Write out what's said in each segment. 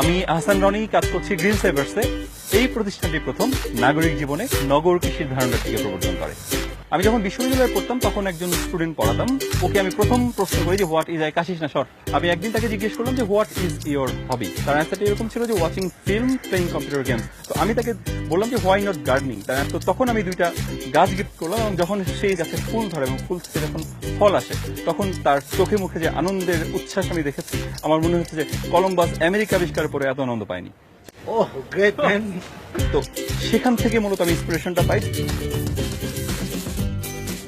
আমি আহসান রনি, কাজ করছি গ্রিন সেভার্সে এই প্রতিষ্ঠানটি প্রথম নাগরিক জীবনে নগর কৃষির ধারণাটিকে প্রবর্তন করে। আমি যখন বিশ্ববিদ্যালয়ে পড়তাম তখন একজন স্টুডেন্ট পড়াতাম। ওকে আমি প্রথম প্রশ্ন করি যে হোয়াট ইজ আই কাশিস না শর্ট আমি একদিন তাকে জিজ্ঞেস করলাম যে হোয়াট ইজ ইয়োর হবি তার অ্যান্সারটা এরকম ছিল যে watching film playing computer game তো আমি তাকে বললাম যে হোয়াই নট গার্ডেনিং তার তো তখন আমি দুইটা গাছ গিফট করলাম এবং যখন সেই গাছে ফুল ধরে এবং ফুল থেকে যখন ফল আসে তখন তার চোখে মুখে যে আনন্দের উচ্ছ্বাস আমি দেখেছি আমার মনে হচ্ছে যে কলম্বাস আমেরিকা আবিষ্কার পরে এত আনন্দ পায়নি। Oh, great man. তো সেখান থেকে মূলত আমি ইন্সপিরেশনটা পাই।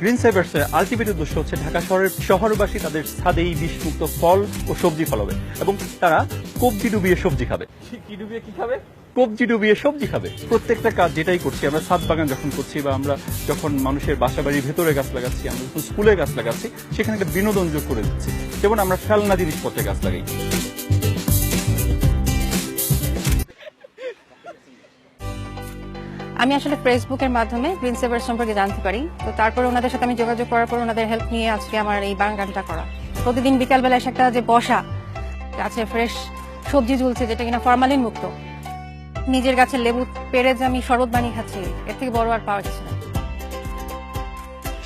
গ্রিন সেভার্সের আলটিমেট উদ্দেশ্য হচ্ছে ঢাকা শহরের শহরবাসী তাদের ছাদেই বিষমুক্ত ফল ও সবজি ফলাবে এবং তারা কবজি ডুবিয়ে সবজি খাবে। কি ডুবিয়ে কি খাবে? কবজি ডুবিয়ে সবজি খাবে। প্রত্যেকটা কাজ যেটাই করছি আমরা ছাদ বাগান যখন করছি বা আমরা যখন মানুষের বাসা বাড়ির ভেতরে গাছ লাগাচ্ছি আমরা যখন স্কুলে গাছ লাগাচ্ছি সেখানে একটা বিনোদন যোগ করে দিচ্ছি। যেমন আমরা খেলনা জিনিসপত্রে গাছ লাগাই। আমি আসলে ফেসবুকের মাধ্যমে গ্রিন সেভার সম্পর্কে জানতে পারি। তো তারপর ওনাদের সাথে আমি যোগাযোগ করার পর ওনাদের হেল্প নিয়ে আজকে আমার এই বাগানটা করা। প্রতিদিন বিকালবেলা এসে একটা যে বসা, গাছে ফ্রেশ সবজি ঝুলছে, যেটা কিনা ফরমালিন মুক্ত। নিজের গাছের লেবু পেরে যে আমি শরবত বানিয়ে খাচ্ছি, এর থেকে বড় আর পাওয়া যাচ্ছে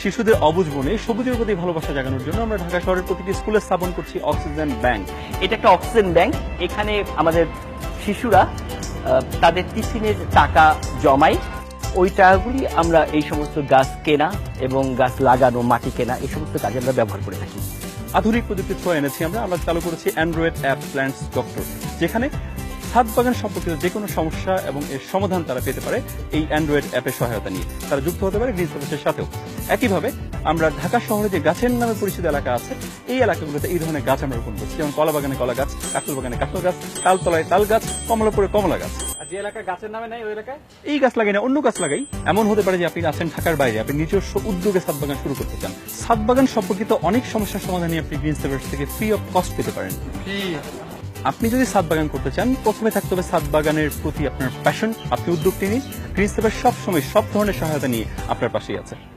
শিশুদের অবুজ বনে সবুজের প্রতি ভালোবাসা জাগানোর জন্য আমরা ঢাকা শহরের প্রতিটি স্কুলে স্থাপন করছি অক্সিজেন ব্যাংক এটা একটা অক্সিজেন ব্যাংক এখানে আমাদের শিশুরা তাদের টিফিনের টাকা জমাই। ওই টাকাগুলি আমরা এই সমস্ত গাছ কেনা এবং গাছ লাগানো, মাটি কেনা, এই সমস্ত কাজে আমরা ব্যবহার করে থাকি। আধুনিক প্রযুক্তির ছোঁয়া এনেছি আমরা। আমরা চালু করেছি অ্যান্ড্রয়েড অ্যাপ প্ল্যান্টস ডক্টর যেখানে ছাদ বাগান সম্পর্কিত যে কোনো সমস্যা এবং এর সমাধান তারা পেতে পারে এই অ্যান্ড্রয়েড অ্যাপের সহায়তা নিয়ে। তারা যুক্ত হতে পারে গ্রিন সার্ভিসের সাথেও। একইভাবে আমরা ঢাকা শহরে যে গাছের নামে পরিচিত এলাকা আছে এই এলাকাগুলোতে এই ধরনের গাছ আমরা রোপণ করছি। যেমন কলা বাগানে কলা গাছ কাঁঠাল বাগানে কাঁঠাল গাছ তালতলায় তাল গাছ কমলাপুরে কমলা গাছ। যে এলাকায় গাছের নামে নাই ওই এলাকায়? এই গাছ লাগাই না অন্য গাছ লাগাই। এমন হতে পারে যে আপনি আছেন ঢাকার বাইরে আপনি নিজস্ব উদ্যোগে ছাদ বাগান শুরু করতে চান। ছাদ বাগান সম্পর্কিত অনেক সমস্যার সমাধানে আপনি গ্রিন সেভার্স থেকে ফ্রি অফ কস্ট পেতে পারেন। আপনি যদি সাত বাগান করতে চান, প্রথমে থাকতে হবে সাত বাগানের প্রতি আপনার প্যাশন আপনি উদ্যোগটি নিন। গ্রিন সব সময় সব ধরনের সহায়তা নিয়ে আপনার পাশেই আছে।